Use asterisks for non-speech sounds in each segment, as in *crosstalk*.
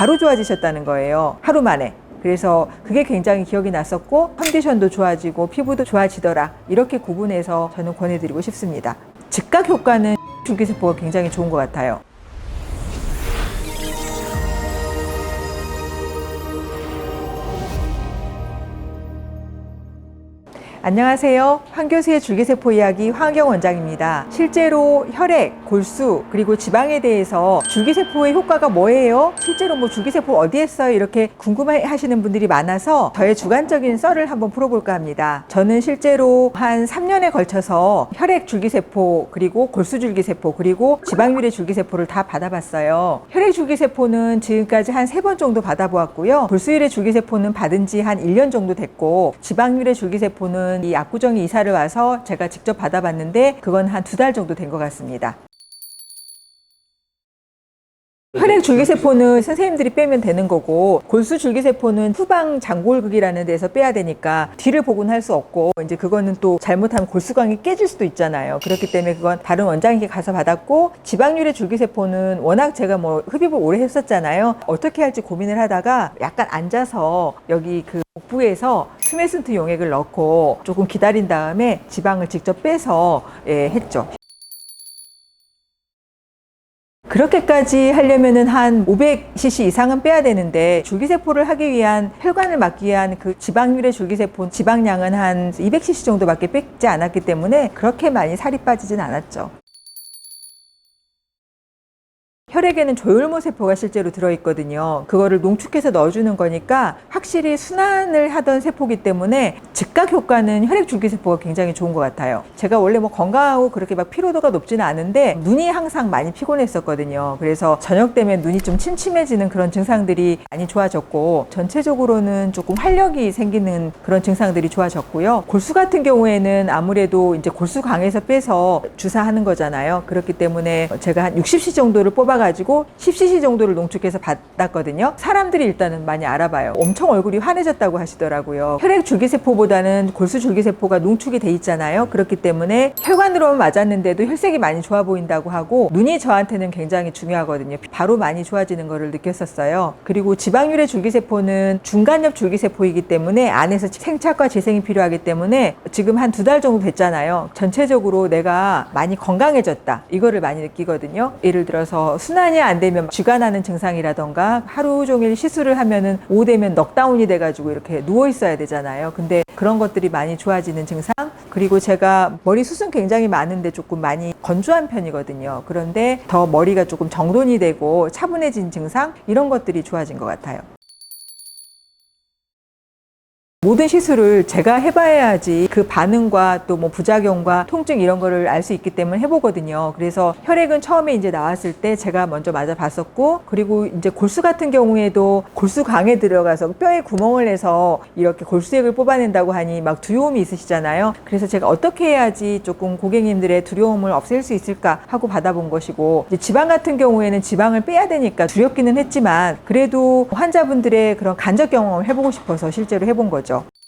바로 좋아지셨다는 거예요. 하루 만에. 그래서 그게 굉장히 기억이 났었고 컨디션도 좋아지고 피부도 좋아지더라. 이렇게 구분해서 저는 권해드리고 싶습니다. 즉각 효과는 *laughs* 줄기세포가 굉장히 좋은 것 같아요. 안녕하세요. 황교수의 줄기세포 이야기 황경 원장입니다. 실제로 혈액, 골수, 그리고 지방에 대해서 줄기세포의 효과가 뭐예요? 실제로 뭐 줄기세포 어디에 써요? 이렇게 궁금해 하시는 분들이 많아서 저의 주관적인 썰을 한번 풀어볼까 합니다. 저는 실제로 한 3년에 걸쳐서 혈액 줄기세포, 그리고 골수 줄기세포, 그리고 지방률의 줄기세포를 다 받아봤어요. 혈액 줄기세포는 지금까지 한 세 번 정도 받아보았고요. 골수율의 줄기세포는 받은 지 한 1년 정도 됐고, 지방률의 줄기세포는 이 압구정이 이사를 와서 제가 직접 받아봤는데 그건 한 두 달 정도 된 것 같습니다. 혈액 줄기세포는 선생님들이 빼면 되는 거고 골수 줄기세포는 후방 장골극이라는 데서 빼야 되니까 뒤를 보곤 할 수 없고 이제 그거는 또 잘못하면 골수광이 깨질 수도 있잖아요. 그렇기 때문에 그건 다른 원장에게 가서 받았고 지방률의 줄기세포는 워낙 제가 뭐 흡입을 오래 했었잖아요. 어떻게 할지 고민을 하다가 약간 앉아서 여기 그 복부에서 스메슨트 용액을 넣고 조금 기다린 다음에 지방을 직접 빼서 예, 했죠. 그렇게까지 하려면은 한 500cc 이상은 빼야 되는데 줄기세포를 하기 위한 혈관을 막기 위한 그 지방률의 줄기세포 지방량은 한 200cc 정도밖에 뺏지 않았기 때문에 그렇게 많이 살이 빠지진 않았죠. 혈액에는 조혈모 세포가 실제로 들어있거든요. 그거를 농축해서 넣어주는 거니까 확실히 순환을 하던 세포기 때문에 즉각 효과는 혈액 줄기 세포가 굉장히 좋은 것 같아요. 제가 원래 뭐 건강하고 그렇게 막 피로도가 높지는 않은데 눈이 항상 많이 피곤했었거든요. 그래서 저녁 되면 눈이 좀 침침해지는 그런 증상들이 많이 좋아졌고 전체적으로는 조금 활력이 생기는 그런 증상들이 좋아졌고요. 골수 같은 경우에는 아무래도 이제 골수 강에서 빼서 주사하는 거잖아요. 그렇기 때문에 제가 한 60cc 정도를 뽑아 가지고 10cc 정도를 농축해서 받았거든요. 사람들이 일단은 많이 알아봐요. 엄청 얼굴이 환해졌다고 하시더라고요. 혈액 줄기세포보다는 골수 줄기세포가 농축이 돼 있잖아요. 그렇기 때문에 혈관으로만 맞았는데도 혈색이 많이 좋아 보인다고 하고 눈이 저한테는 굉장히 중요하거든요. 바로 많이 좋아지는 거를 느꼈었어요. 그리고 지방률의 줄기세포는 중간엽 줄기세포이기 때문에 안에서 생착과 재생이 필요하기 때문에 지금 한 두 달 정도 됐잖아요. 전체적으로 내가 많이 건강해졌다. 이거를 많이 느끼거든요. 예를 들어서 순환이 안 되면 쥐가 나는 증상이라던가 하루 종일 시술을 하면은 오후 되면 넉다운이 돼가지고 이렇게 누워 있어야 되잖아요. 근데 그런 것들이 많이 좋아지는 증상 그리고 제가 머리 숱은 굉장히 많은데 조금 많이 건조한 편이거든요. 그런데 더 머리가 조금 정돈이 되고 차분해진 증상 이런 것들이 좋아진 것 같아요. 모든 시술을 제가 해봐야지 그 반응과 또 뭐 부작용과 통증 이런 거를 알 수 있기 때문에 해보거든요. 그래서 혈액은 처음에 이제 나왔을 때 제가 먼저 맞아봤었고, 그리고 이제 골수 같은 경우에도 골수강에 들어가서 뼈에 구멍을 내서 이렇게 골수액을 뽑아낸다고 하니 막 두려움이 있으시잖아요. 그래서 제가 어떻게 해야지 조금 고객님들의 두려움을 없앨 수 있을까 하고 받아본 것이고, 지방 같은 경우에는 지방을 빼야 되니까 두렵기는 했지만, 그래도 환자분들의 그런 간접 경험을 해보고 싶어서 실제로 해본 거죠. 거죠.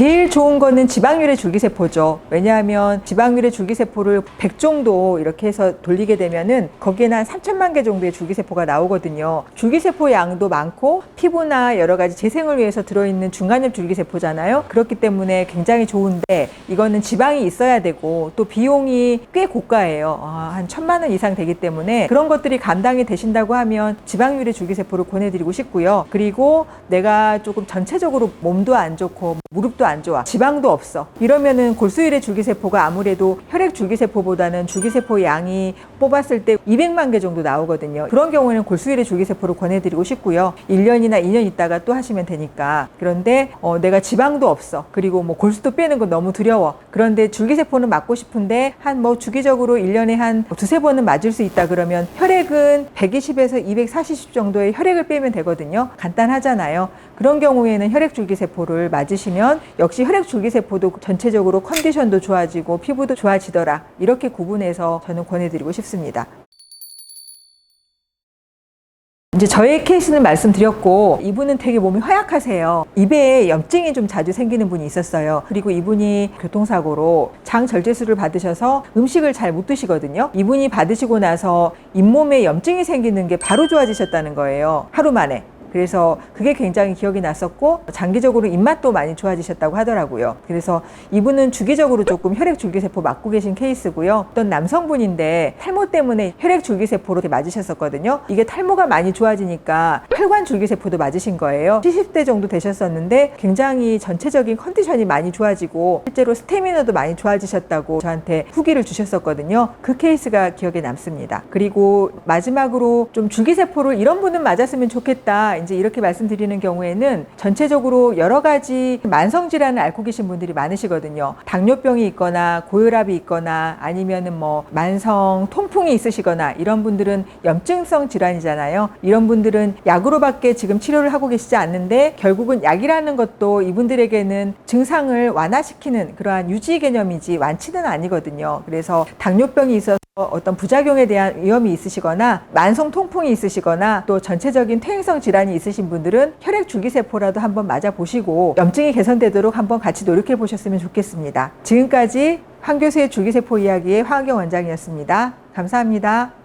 제일 좋은 거는 지방률의 줄기세포죠. 왜냐하면 지방률의 줄기세포를 100 정도 이렇게 해서 돌리게 되면은 거기에는 한 3천만 개 정도의 줄기세포가 나오거든요. 줄기세포 양도 많고 피부나 여러 가지 재생을 위해서 들어있는 중간엽 줄기세포잖아요. 그렇기 때문에 굉장히 좋은데 이거는 지방이 있어야 되고 또 비용이 꽤 고가예요. 아, 한 천만 원 이상 되기 때문에 그런 것들이 감당이 되신다고 하면 지방률의 줄기세포를 권해드리고 싶고요. 그리고 내가 조금 전체적으로 몸도 안 좋고 무릎도 안 좋아. 지방도 없어. 이러면은 골수율의 줄기세포가 아무래도 혈액 줄기세포보다는 줄기세포 양이 뽑았을 때 200만 개 정도 나오거든요. 그런 경우에는 골수율의 줄기세포를 권해드리고 싶고요. 1년이나 2년 있다가 또 하시면 되니까. 그런데 어, 내가 지방도 없어. 그리고 뭐 골수도 빼는 건 너무 두려워. 그런데 줄기세포는 맞고 싶은데 한 뭐 주기적으로 1년에 한 두세 번은 맞을 수 있다 그러면 혈액은 120에서 240 정도의 혈액을 빼면 되거든요. 간단하잖아요. 그런 경우에는 혈액 줄기세포를 맞으시면 역시 혈액 줄기세포도 전체적으로 컨디션도 좋아지고 피부도 좋아지더라. 이렇게 구분해서 저는 권해드리고 싶습니다. 이제 저의 케이스는 말씀드렸고 이분은 되게 몸이 허약하세요. 입에 염증이 좀 자주 생기는 분이 있었어요. 그리고 이분이 교통사고로 장절제술을 받으셔서 음식을 잘 못 드시거든요. 이분이 받으시고 나서 잇몸에 염증이 생기는 게 바로 좋아지셨다는 거예요. 하루 만에. 그래서 그게 굉장히 기억이 났었고 장기적으로 입맛도 많이 좋아지셨다고 하더라고요. 그래서 이분은 주기적으로 조금 혈액 줄기세포 맞고 계신 케이스고요. 어떤 남성분인데 탈모 때문에 혈액 줄기세포로 맞으셨었거든요. 이게 탈모가 많이 좋아지니까 혈관 줄기세포도 맞으신 거예요. 70대 정도 되셨었는데 굉장히 전체적인 컨디션이 많이 좋아지고 실제로 스태미너도 많이 좋아지셨다고 저한테 후기를 주셨었거든요. 그 케이스가 기억에 남습니다. 그리고 마지막으로 좀 줄기세포를 이런 분은 맞았으면 좋겠다. 이제 이렇게 말씀드리는 경우에는 전체적으로 여러 가지 만성 질환을 앓고 계신 분들이 많으시거든요. 당뇨병이 있거나 고혈압이 있거나 아니면은 뭐 만성 통풍이 있으시거나 이런 분들은 염증성 질환이잖아요. 이런 분들은 약으로밖에 지금 치료를 하고 계시지 않는데 결국은 약이라는 것도 이분들에게는 증상을 완화시키는 그러한 유지 개념이지 완치는 아니거든요. 그래서 당뇨병이 있어서 어떤 부작용에 대한 위험이 있으시거나 만성 통풍이 있으시거나 또 전체적인 퇴행성 질환이 있으신 분들은 혈액 줄기세포라도 한번 맞아 보시고 염증이 개선되도록 한번 같이 노력해 보셨으면 좋겠습니다. 지금까지 황 교수의 줄기세포 이야기의 황경 원장이었습니다. 감사합니다.